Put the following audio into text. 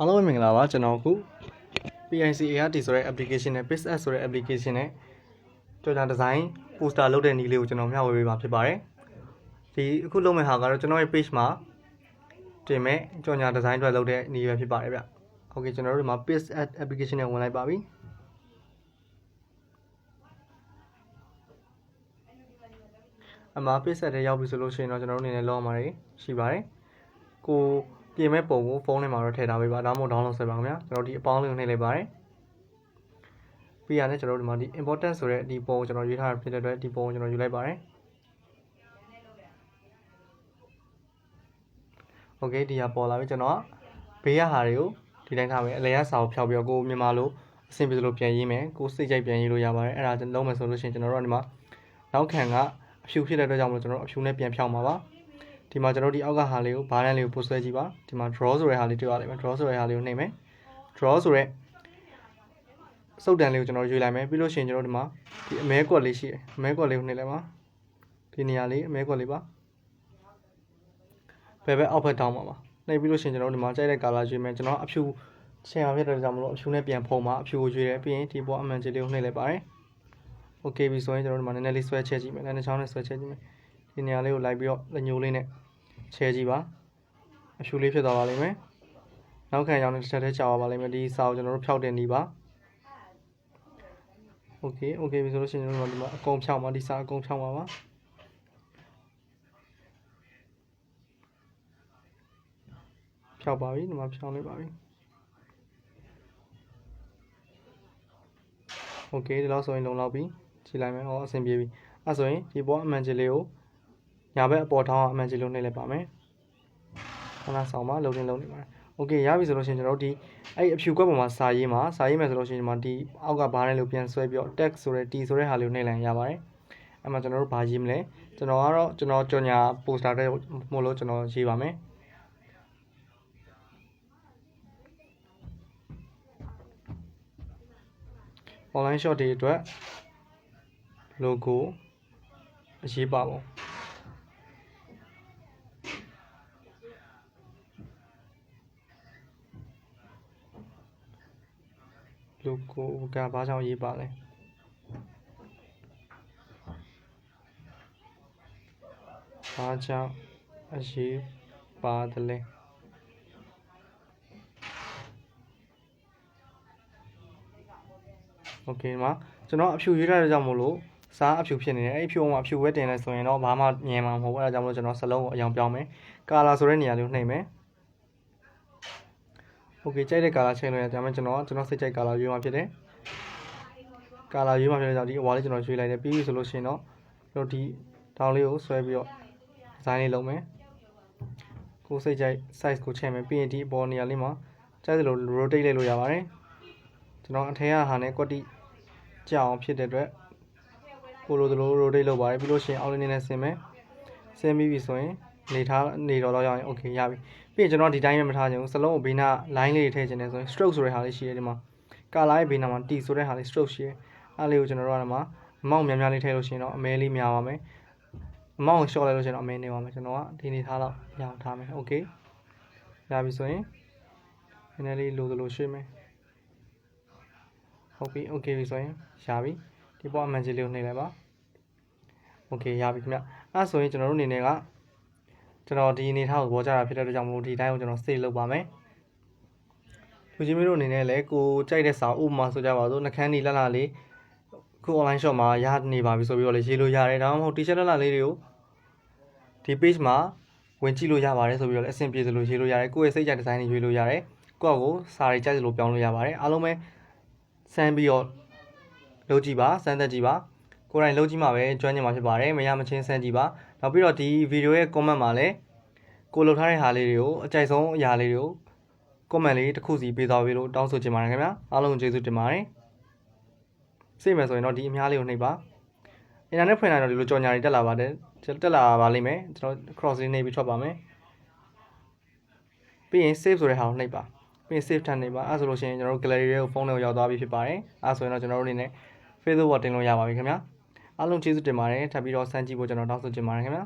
အားလုံးပဲမင်္ဂလာပါကျွန်တော်အခု PIC ART ဆိုတဲ့ application နဲ့ PixS ဆိုတဲ့ application နဲ့ကြော်ညာဒီဇိုင်း poster လုပ်တဲ့နည်းလေးကိုကျွန်တော်မျှဝေပေးမှာဖြစ်ပါတယ်ဒီအခုလုပ်မယ့်ဟာကတော့ကျွန်တော်ရဲ့ page မှာတင်မဲ့ကြော်ညာဒီဇိုင်းအတွက်လုပ်တဲ့နည်းပဲဖြစ်ပါတယ်ဗျโอเคကျွန်တော်တို့ဒီမှာ PixS application နဲ့ဝင်လိုက်ပါပြီအမှာ PixS ထဲရောက်ပြီဆိုလို့ရှိရင်တော့ကျွန်တော်တို့အနေနဲ့လောမှာရှိပါတယ်ကို ပြင်မဲ့ပုံကိုဖုန်းထဲမှာတော့ထည့်ထားပေးပါဒါမှမဟုတ် download ဆွဲပါခင်ဗျာကျွန်တော်ဒီအပေါင်းလေးကိုနှိပ်လိုက်ပါတယ်ပြီးရတဲ့ကျွန်တော်ဒီမှာဒီ important ဆိုတဲ့ဒီပုံကိုကျွန်တော်ရေးထားတာဖြစ်တဲ့အတွက်ဒီပုံကိုကျွန်တော်ယူလိုက်ပါတယ် okay ဒီဟာပေါ်လာပြီကျွန်တော်ဘေးရဟာတွေကိုဒီတိုင်းထားမယ်အလဲရစာကိုဖြောက်ပြီးတော့ကိုမြန်မာလိုအဆင်ပြေလို့ပြန်ရေးမယ်ကိုစိတ်ကြိုက်ပြန်ရေးလို့ရပါတယ်အဲ့ဒါလုံးမယ်ဆိုလို့ရှိရင်ကျွန်တော်တို့ကဒီမှာနောက်ခံကအဖြူဖြစ်တဲ့အတွက်ကြောင့်မလို့ကျွန်တော်အဖြူနဲ့ပြန်ဖြောက်မှာပါ ဒီမှာကျွန်တော်ဒီအောက်ကဟာလေးကိုဘားတန်းလေးကိုပို့ဆွဲကြည့်ပါဒီမှာ draw ဆိုတဲ့ဟာလေးတွေ့ရလိမ့်မယ် draw ဆိုတဲ့ဟာလေးကိုနှိပ်မယ် draw ဆိုတဲ့စုပ်တန်လေးကိုကျွန်တော်ရွေးလိုက်မယ်ပြီးလို့ရှိရင်ကျွန်တော်ဒီမှာဒီအမဲကွက်လေးရှိတယ်အမဲကွက်လေးကိုနှိပ်လိုက်ပါဒီနေရာလေးအမဲကွက်လေးပါဘယ်ဘက်အောက်ဘက်တောင်းပါပါနှိပ်ပြီးလို့ရှိရင်ကျွန်တော်ဒီမှာကြိုက်တဲ့ color ရွေးမယ်ကျွန်တော်အဖြူချင်အောင်ဖြစ်တဲ့ကြောင့်မလို့အဖြူနဲ့ပြန်ဖုံးပါအဖြူကိုရွေးတယ်ပြီးရင်ဒီပေါ်အမှန်ကြီးလေးကိုနှိပ်လိုက်ပါတယ် okay ပြီဆိုရင်ကျွန်တော်ဒီမှာနည်းနည်းလေးဆွဲချက်ကြည့်မယ်လည်းတစ်ချောင်းနဲ့ဆွဲချက်ကြည့်မယ်ဒီနေရာလေးကိုလိုက်ပြီးတော့လက်ညှိုးလေးနဲ့ ချဲကြည့်ပါအဖြူလေးဖြစ်သွားပါလိမ့်မယ်နောက်ခံရောင်းတဲ့တစ်ချက်တည်းကြာပါပါလိမ့်မယ်ဒီစာကိုကျွန်တော်တို့ဖြောက်တင်နေပါ okay okay ပြီဆိုလို့ရှိရင်ကျွန်တော်ဒီမှာအကုန်ဖြောက်ပါဒီစာအကုန်ဖြောက်ပါပါဖြောက်ပါပြီဒီမှာဖြောက်နေပါပြီ okay ဒီလောက်ဆိုရင်လုံလောက်ပြီကြည့်လိုက်မယ်ဟောအဆင်ပြေပြီအဲဆိုရင်ဒီပေါ်အမှန်ကြီးလေးကို ညာဘက်အပေါ်ထောင်းအမှန်ကြီးလုံးနှိပ်လိုက်ပါမယ်ခဏဆောင်ပါလုံနေလုံနေပါတယ် okay ရပြီဆိုလို့ရှိရင်ကျွန်တော်တို့ဒီအဲ့အဖြူကွက်ပေါ်မှာစာရေးမှာစာရေးမယ်ဆိုလို့ရှိရင်ဒီမှာဒီအောက်ကဘားနဲ့လို့ပြန်ဆွဲပြီးတော့ text ဆိုတဲ့ t ဆိုတဲ့ဟာလေးကိုနှိပ်လိုက်ရပါတယ်အဲ့မှာကျွန်တော်တို့ဘာရေးမလဲကျွန်တော်ကတော့ကျွန်တော်ကြော်ညာ poster တဲ့မို့လို့ကျွန်တော်ရေးပါမယ် online shop တွေအတွက် logo အရေးပါပုံ logo ကဘာကြောင့်ရေးပါလဲဘာကြောင့်အရေးပါတယ်လဲ โอเคမှာကျွန်တော်အဖြူရွေးထားတဲ့ကြောင့်မို့လို့စားအဖြူဖြစ်နေတယ်အဲ့ဒီဖြူအောင်အဖြူဝဲတင်လဲဆိုရင်တော့ဘာမှမြင်မှာမဟုတ်ဘူးအဲ့ဒါကြောင့်မို့လို့ကျွန်တော်စလုံးကိုအယောင်ပြောင်းမယ်ကာလာဆိုတဲ့နေရာလေးကိုနှိပ်မယ် โอเคကြိုက်တဲ့ကာလာချိန်လို့ရတယ်ဒါပေမဲ့ကျွန်တော်ကျွန်တော်စိတ်ကြိုက်ကာလာရွေးမှာဖြစ်တယ်ကာလာရွေးမှာဖြစ်တဲ့ကြောင့်ဒီအဝါလေးကျွန်တော်ရွေးလိုက်တယ်ပြီးပြီဆိုလို့ရှိရင်တော့ကျွန်တော်ဒီတောင်းလေးကိုဆွဲပြီးတော့ဒီဇိုင်းလေးလုပ်မယ်ကိုယ်စိတ်ကြိုက် size ကိုချိန်မယ်ပြီးရင်ဒီအပေါ်နေရာလေးမှာကြိုက်သလို rotate လိုက်လို့ရပါတယ်ကျွန်တော်အထက်ကဟာနဲ့ကွက်တိကြအောင်ဖြစ်တဲ့အတွက်ကိုလိုသလို rotate လုပ်ပါတယ်ပြီးလို့ရှိရင်အောက်လေးနဲ့ဆင်မယ်ဆင်ပြီးပြီဆိုရင် နေထားနေတော့တော့ရရင် okay ရပြီပြီးရင်ကျွန်တော်ဒီတိုင်းပဲမထားချင်ဘူးစလုံးကိုဘေးနာ line လေးတွေထည့်ချင်တယ်ဆိုရင် stroke ဆိုတဲ့ဟာလေးရှိတယ်ဒီမှာ color ရဲ့ဘေးနာမှာ T ဆိုတဲ့ဟာလေး stroke ရှိတယ်အဲ့လေးကိုကျွန်တော်တို့ကဒီမှာအမောင့်များများလေးထည့်လို့ရှိရင်တော့အမဲလေးများပါမယ်အမောင့်ကို short လိုက်လို့ရှိရင်တော့အမဲနေပါမယ်ကျွန်တော်ကဒီနေထားတော့ရအောင်ထားမယ် okay ရပြီဆိုရင်နည်းနည်းလေးလိုသလိုရွှေ့မယ်ဟုတ်ပြီ okay ပြီဆိုရင်ရပြီဒီပေါ်အမှန်ကြီးလေးကိုနှိပ်လိုက်ပါ okay ရပြီခင်ဗျအဲ့ဆိုရင်ကျွန်တော်တို့အနေနဲ့က ကျွန်တော်ဒီအနေထားကိုပေါ်ကြတာဖြစ်တဲ့အတွက်ကြောင့်မလို့ဒီတိုင်းကိုကျွန်တော် save လုပ်ပါမယ်လူချင်းမျိုးတို့အနေနဲ့လည်းကိုကြိုက်တဲ့စာဥပမာဆိုကြပါစို့နှကန်းဒီလက်လာလေးခု online shop မှာရနေပါပြီဆိုပြီးတော့လေရေးလို့ရတယ်ဒါမှမဟုတ် t-shirt လက်လာလေးတွေကိုဒီ page မှာဝင်ကြည့်လို့ရပါတယ်ဆိုပြီးတော့လည်းအဆင်ပြေသလိုရေးလို့ရတယ်ကိုယ့်ရဲ့စိတ်ကြိုက်ဒီဇိုင်းတွေရွေးလို့ရတယ်ကိုယ့်အကိုစာတွေကြိုက်သလိုပြောင်းလို့ရပါတယ်အားလုံးပဲစမ်းပြီးတော့လုပ်ကြည့်ပါစမ်းသက်ကြည့်ပါကိုယ်တိုင်လုပ်ကြည့်မှပဲကျွမ်းကျင်မှာဖြစ်ပါတယ်မရမချင်းစမ်းကြည့်ပါ နောက်ပြီးတော့ဒီဗီဒီယိုရဲ့ comment မှာလည်းကိုလုပ်ထားတဲ့ဟာလေးတွေကိုအကြိုက်ဆုံးအရာလေးတွေကို comment လေးတစ်ခုစီပေးသွားပေးလို့တောင်းဆိုချင်ပါတယ်ခင်ဗျာအားလုံးကျေးဇူးတင်ပါတယ်စိတ်မယ်ဆိုရင်တော့ဒီအများလေးကိုနှိပ်ပါအင်တာနက်ဖွင့်လိုက်တော့ဒီလိုကြော်ညာတွေတက်လာပါတယ်တက်လာပါလိမ့်မယ်ကျွန်တော် cross လေးနှိပ်ပြီးထွက်ပါမယ်ပြီးရင် save ဆိုတဲ့ဟာကိုနှိပ်ပါပြီးရင် save ထပ်နှိပ်ပါအဲဆိုလို့ရှိရင်ကျွန်တော်တို့ gallery တွေကိုဖုန်းထဲကိုရောက်သွားပြီဖြစ်ပါတယ်အဲဆိုရင်တော့ကျွန်တော်တို့အနေနဲ့ Facebook ပေါ်တင်လို့ရပါပြီခင်ဗျာ အားလုံးကျေးဇူးတင်ပါတယ်ထပ်ပြီးတော့စမ်းကြည့်ဖို့ကျွန်တော်တောင်းဆိုချင်ပါတယ်ခင်ဗျာ